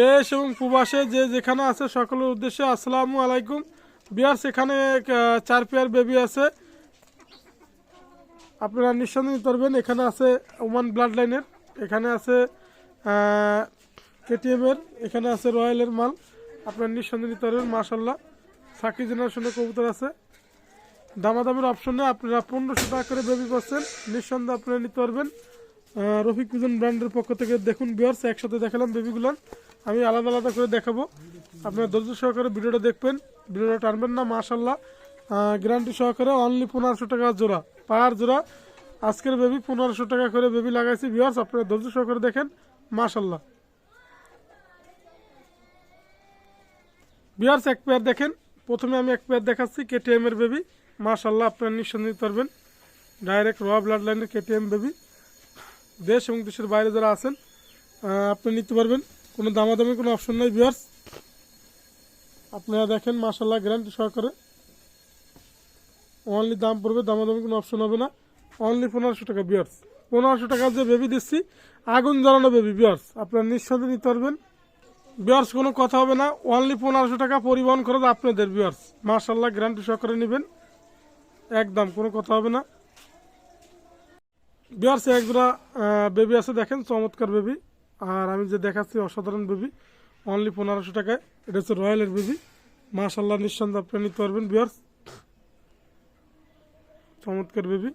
দেশ এবং প্রবাসে যে যেখানে আছে, সকলের উদ্দেশ্যে আসসালামু আলাইকুম। বিয়ার সেখানে চার পেয়ার বেবি আছে। আপনারা নিঃসন্দেহ নিতে পারবেন, এখানে আছে ওমান ব্লাড লাইনের এখানে আছে কেটিএমের এখানে আছে রয়্যালের মাল। আপনারা নিঃসন্দেহে নিতে পারবেন মাশাল্লাহ সাকি জেনারেশনের কবুতর আছে। দামাদামের অপশনে আপনারা পনেরোশো টাকা করে বেবি পাচ্ছেন। নিঃসন্দেহে আপনারা নিতে পারবেন। রফিক পিজন ব্র্যান্ডের পক্ষ থেকে দেখুন, বিয়ার্স, একসাথে দেখালাম বেবিগুলো আমি আলাদা আলাদা করে দেখাবো। আপনারা ধৈর্য সহকারে ভিডিওটা দেখবেন। ভিডিওটা টানবেন না মাশাল্লাহ গ্যারান্টি সহকারে অনলি পনেরোশো টাকা জোড়া, পার জোড়া। আজকের বেবি পনেরোশো টাকা করে বেবি লাগাইছি বিয়ার্স আপনারা ধৈর্য সহকারে দেখেন মাশাল্লাহ বিয়ার্স এক পেয়ার দেখেন। প্রথমে আমি এক পেয়ার দেখাচ্ছি কেটিএম এর বেবি মাশাল্লাহ আপনারা নিঃসন্দেহে পারবেন। ডাইরেক্ট র ব্লাড লাইনের কেটিএম বেবি দেশ এবং দেশের বাইরে যারা আছেন আপনি নিতে পারবেন। কোনো দামাদামি, কোনো অপশন নাই বিয়ার্স আপনারা দেখেন মাশাল্লাহ গ্যারান্টি সহকারে। অনলি দাম পড়বে, দামাদামি কোনো অপশন হবে না। অনলি পনেরোশো টাকা বিয়ার্স পনেরোশো টাকা যে বেবি দিচ্ছি, আগুন জ্বালানো বেবি বিয়ার্স আপনারা নিঃসন্দেহে নিতে পারবেন। বিয়ার্স কোনো কথা হবে না। অনলি পনেরোশো টাকা পরিবহন খরচ আপনাদের বিয়ার্স মার্শাল্লাহ গ্যারান্টি সহকারে নেবেন। একদম কোনো কথা হবে না। বিয়ার্স একজোড়া বেবি আছে, দেখেন, চমৎকার বেবি আর আমি যে দেখাচ্ছি অসাধারণ বেবি অনলি পনেরোশো টাকায়। এটা হচ্ছে রয়্যালের বেবি। মার্শাল্লাহ নিঃসন্দেহে আপনি নিতে পারবেন বিয়ার্স চমৎকার বেবি।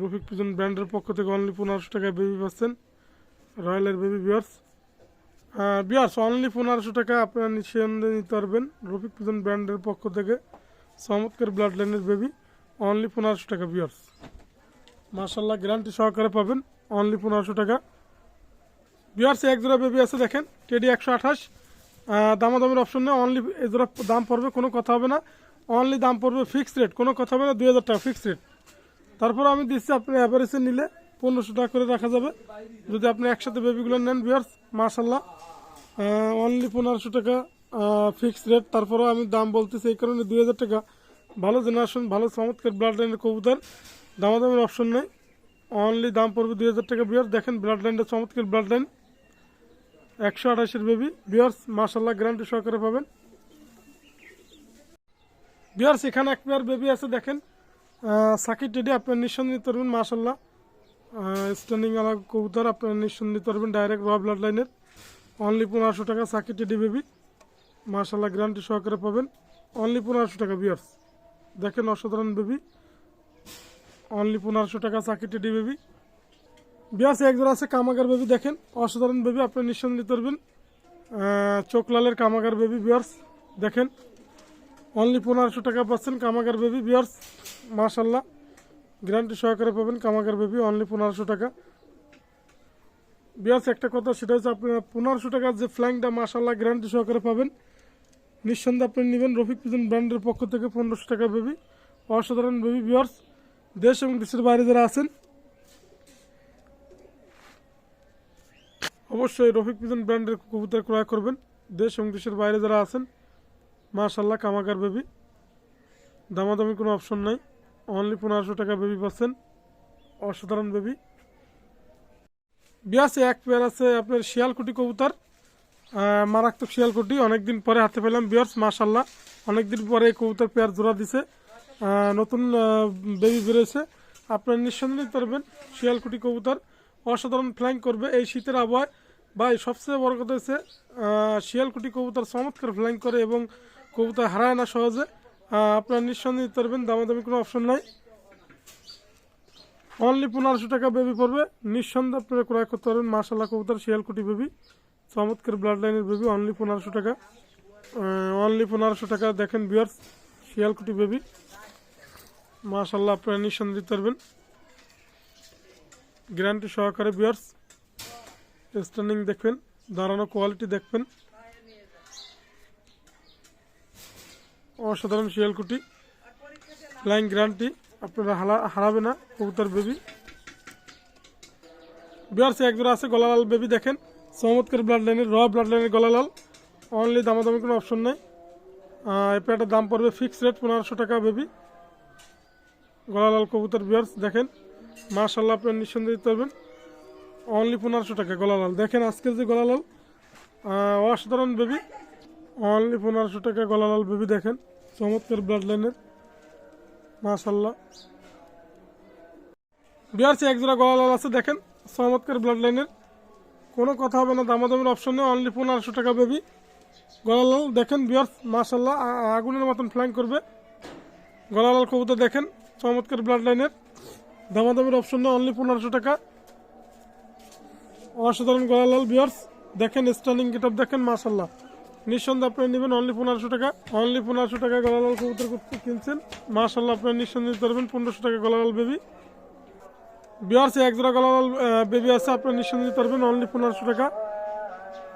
রফিক পিজন ব্র্যান্ডের পক্ষ থেকে অনলি পনেরোশো টাকায় বেবি পাচ্ছেন, রয়্যালের বেবি বিয়ার্স বিয়ার্স অনলি পনেরোশো টাকা আপনারা নিঃসন্দেহে নিতে পারবেন, রফিক পিজন ব্র্যান্ডের পক্ষ থেকে। চমৎকার ব্লাড লাইনের বেবি অনলি পনেরোশো টাকা বিয়ার্স মার্শাল্লাহ গ্যারান্টি সহকারে পাবেন। অনলি পনেরোশো টাকা। বিয়ার্স এক জোড়া বেবি আছে দেখেন টেডি একশো আঠাশ। দামাদামের অপশন নেই অনলি এই জোড়া দাম পড়বে, কোনো কথা হবে না। অনলি দাম পড়বে ফিক্সড রেট কোনো কথা হবে না, দুই হাজার টাকা ফিক্সড রেট তারপর আমি দিচ্ছি আপনি অ্যাভারেজে নিলে, পনেরোশো টাকা করে রাখা যাবে। যদি আপনি একসাথে বেবিগুলো নেন বিয়ার্স মার্শাল্লাহ অনলি পনেরোশো টাকা ফিক্সড রেট তারপরেও আমি দাম বলতেছি এই কারণে দুই হাজার টাকা। ভালো জেনারেশন ভালো চমৎকার ব্লাড লাইনের কবুতর। দামাদামের অপশন নেই। অনলি দাম পড়বে দুই হাজার টাকা বিয়ার দেখেন ব্লাড লাইনটা চমৎকার ব্লাড লাইন একশো আঠাশের বেবি বিয়ার্স মার্শাল্লাহ গ্যারান্টি সহকারে পাবেন। বিয়ার্স এখানে এক পেয়ার বেবি আছে, দেখেন। সাকিট টেডি, আপনার নিঃসন্দেহ নিতে পারবেন মার্শাল্লাহ স্ট্যান্ডিং আলা কবুতর, আপনার নিঃসন্দেহ নিতে পারবেন ডাইরেক্ট র ব্লাড লাইনের অনলি পনেরোশো টাকা সাকিট টেডি বেবি মার্শাল্লাহ গ্যারান্টি সহকারে পাবেন। অনলি পনেরোশো টাকা বিয়ার্স দেখেন অসাধারণ বেবি অনলি পনেরোশো টাকা চাকরি টেডি বেবি। বিয়াস একজন আছে কামাগার বেবি, দেখেন। অসাধারণ বেবি, আপনি নিঃসন্দেহ চোখ লালের কামাগার বেবি বিয়ার্স দেখেন। অনলি পনেরোশো টাকা পাচ্ছেন কামাগার বেবি বিয়ার্স মাশাল্লাহ গ্যারান্টি সহকারে পাবেন কামাগার বেবি, অনলি পনেরোশো টাকা। বিয়ার্স একটা কথা, সেটা হচ্ছে আপনার পনেরোশো টাকার যে ফ্ল্যাংটা মাশাল্লাহ গ্যারান্টি সহকারে পাবেন। নিঃসন্দেহে আপনি নেবেন রফিক পিজন ব্র্যান্ডের পক্ষ থেকে পনেরোশো টাকা বেবি। অসাধারণ বেবি বিয়ার্স দেশ এবং দেশের বাইরে যারা আছেন অবশ্যই রফিক পিজন ব্র্যান্ডের কবুতর ক্রয় করবেন দেশ এবং দেশের বাইরে যারা আছেন মাশাল্লাহ কামাকার বেবি দামাদামি কোনো অপশন নাই অনলি পনেরোশো টাকা বেবি পাচ্ছেন অসাধারণ বেবি বিয়াসে এক পেয়ার আছে আপনার শিয়ালকুটি কবুতর মারাত্মক শিয়ালকুটি অনেকদিন পরে হাতে পেলাম বিয়ার্স মাশাল্লাহ অনেকদিন পরে এই কবুতর পেয়ার জোড়া দিছে নতুন বেবি বেরোয়েছে। আপনার নিঃসন্দেহে নিতে পারবেন, শিয়ালকুটি কবুতর অসাধারণ ফ্লাইং করবে এই শীতের আবহাওয়ায়। ভাই, সবচেয়ে বড় কথা হচ্ছে শিয়ালকুটি কবুতর চমৎকার ফ্লাইং করে এবং কবুতর হারায় না সহজে। আপনার নিঃসন্দেহে নিতে পারবেন, দামাদামি কোনো অপশন নাই। অনলি পনেরোশো টাকা বেবি পড়বে। নিঃসন্দেহে আপনারা ক্রয় করতে পারবেন মার্শাল্লাহ কবুতর, শিয়ালকুটি বেবি চমৎকার ব্লাড লাইনের বেবি অনলি পনেরোশো টাকা। অনলি পনেরোশো টাকা দেখেন বিয়ার্স শিয়ালকুটি বেবি মাশাল্লাহ আপনারা নিঃসন্দেহে দিতে পারবেন। গ্যারান্টি সহকারে বিয়ার্স স্ট্যান্ডিং দেখবেন দাঁড়ানো কোয়ালিটি দেখবেন। অসাধারণ শিয়ালকুটি ফ্লাইং গ্যারান্টি আপনারা হারাবে না, কবুতর বেবি বিয়ার্স একজোড়া আছে, গলালাল বেবি দেখেন। চমৎকার ব্লাড লাইনের র ব্লাড লাইনের গলালাল। অনলি দামাদামি কোনো অপশন নেই। পেয়ারটার দাম পড়বে ফিক্সড রেট পনেরোশো টাকা বেবি গলালাল কবুতর বিয়ার্স, দেখেন। মাশাল্লাহ আপনার নিঃসন্দেহে দিতে পারবেন। অনলি পনেরোশো টাকা, গলালাল। দেখেন আজকের যে গলালাল অসাধারণ বেবি অনলি পনেরোশো টাকা গলালাল বেবি দেখেন। চমৎকার ব্লাড লাইনের মাশাল্লাহ বিয়ারছি এক জোড়া গলালাল আছে, দেখেন। চমৎকার ব্লাড লাইনের কোনো কথা হবে না, দামাদামের অপশন নেই। অনলি পনেরোশো টাকা বেবি গলালাল, দেখেন বিয়ার্স মাশাল্লাহ আগুনের মতন ফ্লাইং করবে। গলালাল কবুতর, দেখেন। চমৎকার ব্লাড লাইনের দামাদামের অপশন নেই অনলি পনেরোশো টাকা। অসাধারণ গলালাল বিয়ার্স দেখেন স্টার্নিং গেট দেখেন মাশাল্লাহ নিঃসন্দেহে আপনি নেবেন অনলি পনেরোশো টাকা। অনলি পনেরোশো টাকা গলালাল কবুতর কিনছেন। মাশাল্লাহ আপনার নিঃসন্দেহে নিতে পারবেন পনেরোশো টাকা গলালাল বেবি বিয়ার্স এক জোড়া গলালাল বেবি আছে, আপনার নিঃসন্দেহে নিতে পারবেন অনলি পনেরোশো টাকা।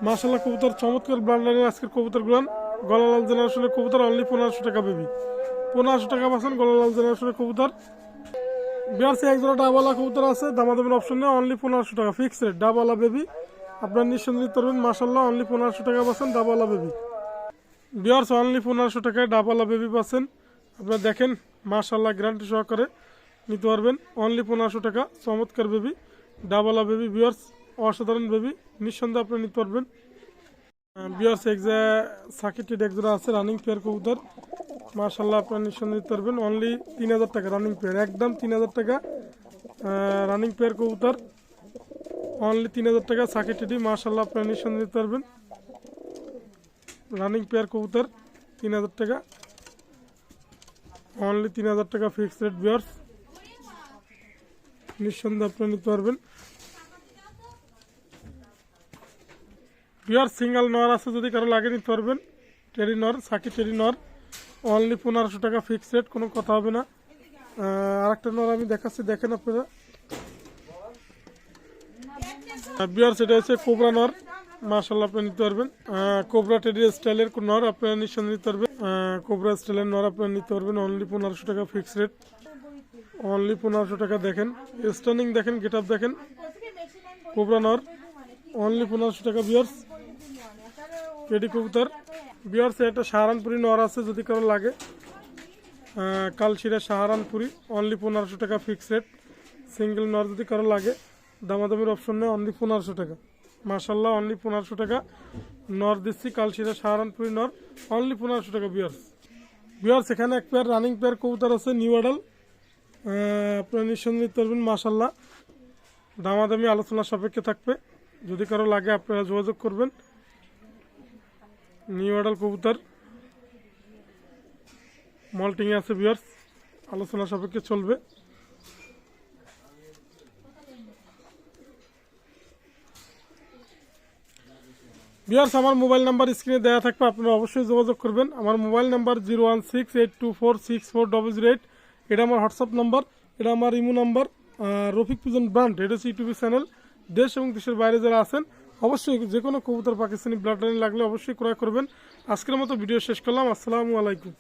মাশাল্লাহ কবুতর চমৎকার ব্লাড লাইনের আজকের কবুতর গুলান গলালাল জেনারেশনের কবুতর অনলি পনেরোশো টাকা বেবি পনেরোশো টাকা পাচ্ছেন গলালাল জেনারেশনের কবুতর। বিয়ারসি এক জোড়া ডাবওয়ালা কবুতর আছে, দামাদামের অপশন নেই অনলি পনেরোশো টাকা ফিক্স রেট ডাবওয়ালা বেবি আপনার নিঃসন্দেহে নিতে পারবেন মাশাল্লাহ অনলি পনেরোশো টাকা পাচ্ছেন ডাবওয়ালা বেবি বিয়ার্স অনলি পনেরোশো টাকায় ডাবওয়ালা বেবি পাচ্ছেন। আপনারা দেখেন মাশাল্লাহ গ্যারান্টি সহকারে নিতে পারবেন অনলি পনেরোশো টাকা, চমৎকার বেবি ডাবওয়ালা বেবি বিয়ার্স অসাধারণ বেবি নিঃসন্দেহে আপনি নিতে পারবেন। বিয়ার্স এক্সা সাকিটেড একজোড়া আছে রানিং পেয়ার কবুতর। মাশাল্লাহ আপনার নিঃসন্দেহে নিতে পারবেন অনলি তিন হাজার টাকা রানিং পেয়ার একদম তিন হাজার টাকা রানিং পেয়ার কবুতর। অনলি তিন হাজার টাকা সাকিটেডি মাশাল্লাহ আপনার নিঃসন্দেহে নিতে পারবেন রানিং পেয়ার কবুতর, তিন হাজার টাকা। অনলি তিন হাজার টাকা ফিক্স রেট বিয়ার্স নিঃসন্দেহে আপনি নিতে পারবেন। বিয়ার সিঙ্গেল নর আছে, যদি কারও লাগে নিতে পারবেন। টেরি নর সাকি টেরি নর। অনলি পনেরোশো টাকা ফিক্স রেট কোনো কথা হবে না। আর একটা নর আমি দেখাচ্ছি, দেখেন আপনারা। বিয়ার সেটা হচ্ছে কোবরা নর। মার্শাল্লাহ আপনি নিতে পারবেন। কোবরা টেডি স্টাইলের নর আপনারা নিঃসন্দেহে নিতে পারবেন। কোবরা স্টাইলের নর আপনারা নিতে পারবেন। অনলি পনেরোশো টাকা ফিক্স রেট অনলি পনেরোশো টাকা দেখেন। স্টার্নিং দেখেন গেট দেখেন। কোবরা নর। অনলি পনেরোশো টাকা, বিয়ার্স। টেডি কবুতর। বিয়ার্স একটা সাহারানপুরি নর আছে, যদি কারও লাগে। কালশিরা সাহারানপুরি অনলি পনেরোশো টাকা ফিক্স রেট সিঙ্গেল নর যদি কারও লাগে, দামাদামির অপশন নেই অনলি পনেরোশো টাকা। মার্শাল্লাহ অনলি পনেরোশো টাকা নর দিচ্ছি, কালশিরা সাহারানপুরি নর অনলি পনেরোশো টাকা বিয়ার্স বিয়ার্স এখানে এক পেয়ার রানিং পেয়ার কবুতর আছে নিউ আডাল আপনার নিঃসন্দেহে নিতে পারবেন মার্শাল্লাহ দামাদামি আলোচনা সাপেক্ষে থাকবে। যদি কারও লাগে, আপনারা যোগাযোগ করবেন। নিউ আডাল কবুতর। মল্টিং আছে বিয়ার্স আলোচনা সাপেক্ষে চলবে। বিয়ার্স আমার মোবাইল নাম্বার স্ক্রিনে দেওয়া থাকবে, আপনারা অবশ্যই যোগাযোগ করবেন। আমার mobile number zero one six eight two four six four double zero eight. এটা আমার হোয়াটসঅ্যাপ নাম্বার, এটা আমার imo number. Rafiq pigeon brand, এটা হচ্ছে ইউটিউব চ্যানেল। দেশ এবং দেশের বাইরে যারা আছেন অবশ্যই যে কোনো কবুতর পাকিস্তানি ব্লাড লাইন লাগলে অবশ্যই ক্রয় করবেন। আজকের মতো ভিডিও শেষ করলাম। আসসালামু আলাইকুম।